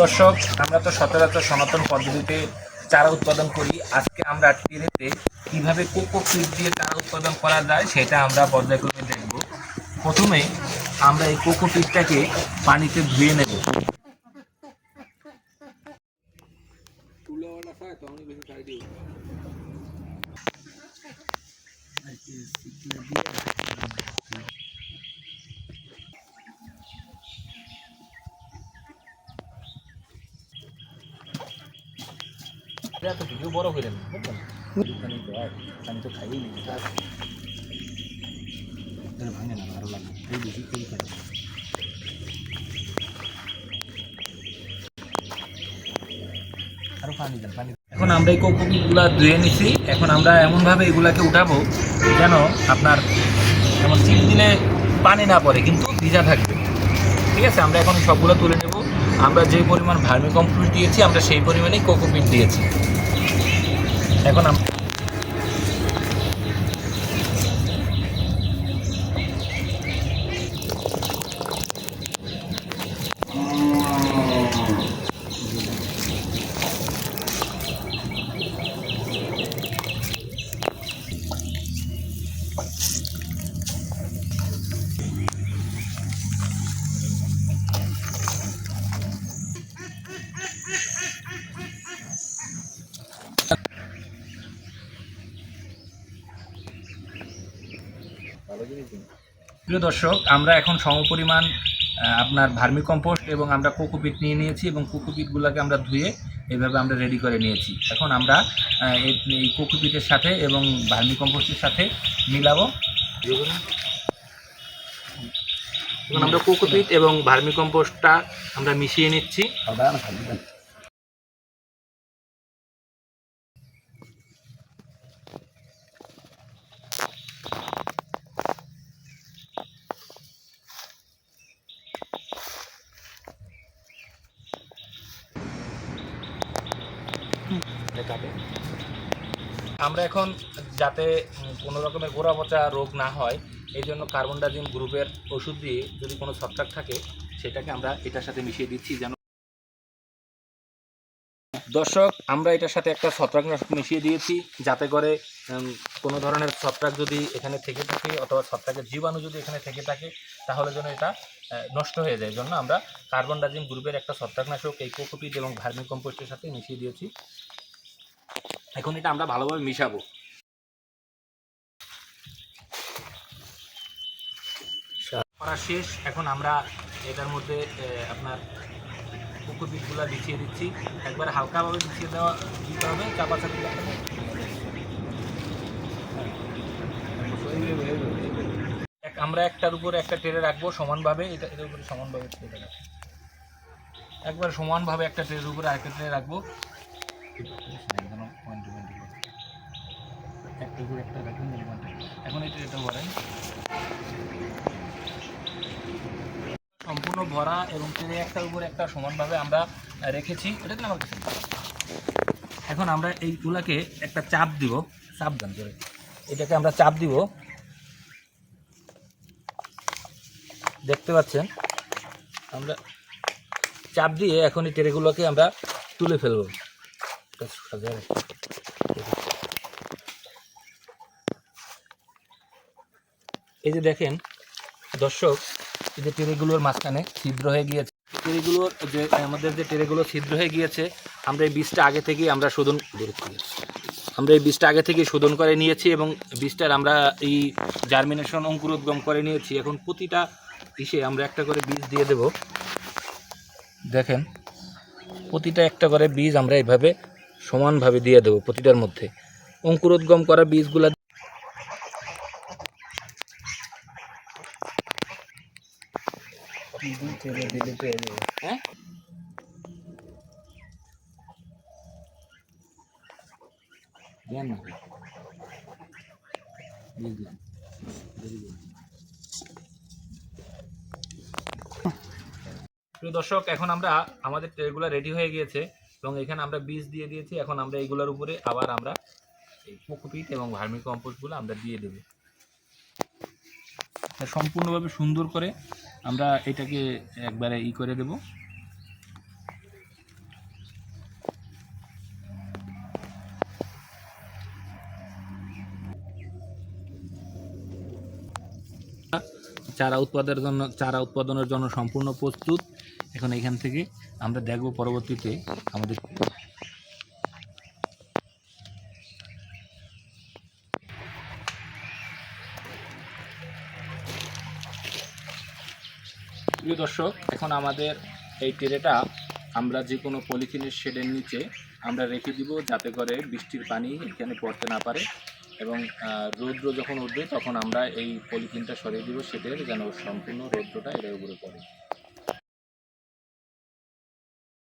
দর্শক, আমরা তো সচরাচর সনাতন পদ্ধতিতে চারা উৎপাদন করি। আজকে আমরা টেরেতে কীভাবে কোকো পিট দিয়ে চারা উৎপাদন করা যায় সেটা আমরা পর্যায়ক্রমে দেখব। প্রথমে আমরা এই কোকো পিটটাকে পানিতে ধুয়ে নেব। এটা তো ভিডিও বড় বুঝলেন? পানি তো আর পানি তো খাইই নি ভাঙে না ভালো লাগে এই বেশি করে খাই। আরও পানি দেন পানি এখন আমরা এই কোকোপিটগুলা ধুয়ে নিছি। এখন আমরা এমনভাবে এগুলাকে উঠাবো যেন আপনার যেমন চিপ দিলে পানি না পড়ে কিন্তু ভিজা থাকবে ঠিক আছে? আমরা এখন সবগুলো তুলে নেব। আমরা যে পরিমাণ ভার্মি কম্পোস্ট দিয়েছি আমরা সেই পরিমাণেই কোকোপিট দিয়েছি। এখন প্রিয় দর্শক আমরা এখন সমপরিমাণ আপনার ভার্মি কম্পোস্ট এবং আমরা কোকোপিট নিয়ে নিয়েছি এবং কোকোপিটগুলোকে আমরা ধুয়ে এইভাবে আমরা রেডি করে নিয়েছি। এখন আমরা এই এই কোকোপিটের সাথে এবং ভার্মি কম্পোস্টের সাথে মিলাবো। এখন আমরা কোকোপিট এবং ভার্মি কম্পোস্টটা আমরা মিশিয়ে নিচ্ছি। আমরা এখন যাতে কোনো রকমের গোড়া পচা রোগ না হয়, এই জন্য কার্বন ডাইজিম গ্রুপের ওষুধ দিয়ে যদি কোনো ছত্রাক থাকে, সেটাকে আমরা এটার সাথে মিশিয়ে দিচ্ছি যেন দর্শক, আমরা এটার সাথে একটা ছত্রাকনাশক মিশিয়ে দিয়েছি, যাতে করে কোনো ধরনের ছত্রাক যদি এখানে থেকে থাকে অথবা ছত্রাকের জীবাণু যদি এখানে থেকে থাকে, তাহলে যেন এটা নষ্ট হয়ে যায়। জন্য আমরা কার্বন ডাইজিম গ্রুপের একটা ছত্রাকনাশক, এই কোকোপিট এবং ভার্মি কম্পোস্টের সাথে মিশিয়ে দিয়েছি। এখন এটা আমরা ভালোভাবে মিশাবো। করা শেষ। এখন আমরা এটার মধ্যে আপনার কুকুরপিটগুলো বিছিয়ে দিচ্ছি। একবার হালকাভাবে বিছিয়ে দেওয়া দিতে হবে চাপা চাপি। আমরা একটার উপরে একটা টেরে রাখব সমানভাবে, এটা, এটার উপরে সমানভাবে টেরে রাখব। একবার সমানভাবে একটা ট্রের উপরে আরেকটা ট্রে রাখব। সম্পূর্ণ ভরা এবং ট্রে একটার উপরে একটা সমানভাবে আমরা রেখেছি। এটা দিলে আমার কাছে এখন আমরা এই এইগুলাকে একটা চাপ দিব। চাপ দান করে। এটাকে আমরা চাপ দিব। দেখতে পাচ্ছেন? আমরা চাপ দিয়ে এখন এই ট্রেগুলোকে আমরা তুলে ফেলব। সাজায়। এই যে দেখেন, দর্শক, এই যে টেরেগুলোর মাঝখানে ছিদ্র হয়ে গিয়েছে। টেরেগুলোর যে, আমাদের যে টেরেগুলো ছিদ্র হয়ে গিয়েছে, আমরা এই বীজটা আগে থেকেই আমরা শোধন আমরা এই বীজটা আগে থেকেই শোধন করে নিয়েছি এবং বীজটার আমরা এই জার্মিনেশন অঙ্কুরোদ্গম করে নিয়েছি। এখন প্রতিটা ইসে আমরা একটা করে বীজ দিয়ে দেব। দেখেন, প্রতিটা একটা করে বীজ আমরা এইভাবে সমানভাবে দিয়ে দেবো প্রতিটার মধ্যে। অঙ্কুরোদ্গম করা বীজগুলা হ্যাঁ? দেন না। বুঝলাম প্রিয় দর্শক এখন আমরা আমাদের ট্রেগুলো রেডি হয়ে গিয়েছে। এবং এখানে আমরা বীজ দিয়ে দিয়েছি। এখন আমরা এগুলোর উপরে আবার আমরা এই কোকোপিট এবং ভার্মি কম্পোস্টগুলো আমরা দিয়ে দেবো। সম্পূর্ণভাবে সুন্দর করে আমরা এটাকে একবারে ই করে দেব। চারা উৎপাদনের জন্য, চারা উৎপাদনের জন্য সম্পূর্ণ প্রস্তুত। এখন এখান থেকে আমরা দেখব পরবর্তীতে আমাদের প্রিয় দর্শক, এখন আমাদের এই ট্রেটা আমরা যে কোনো পলিথিনের শেডের নিচে আমরা রেখে দিব যাতে করে বৃষ্টির পানি এখানে পড়তে না পারে। এবং রৌদ্র যখন উঠবে তখন আমরা এই পলিথিনটা সরিয়ে দিব সেটার যেন সম্পূর্ণ রৌদ্রটা এর উপরে পড়ে।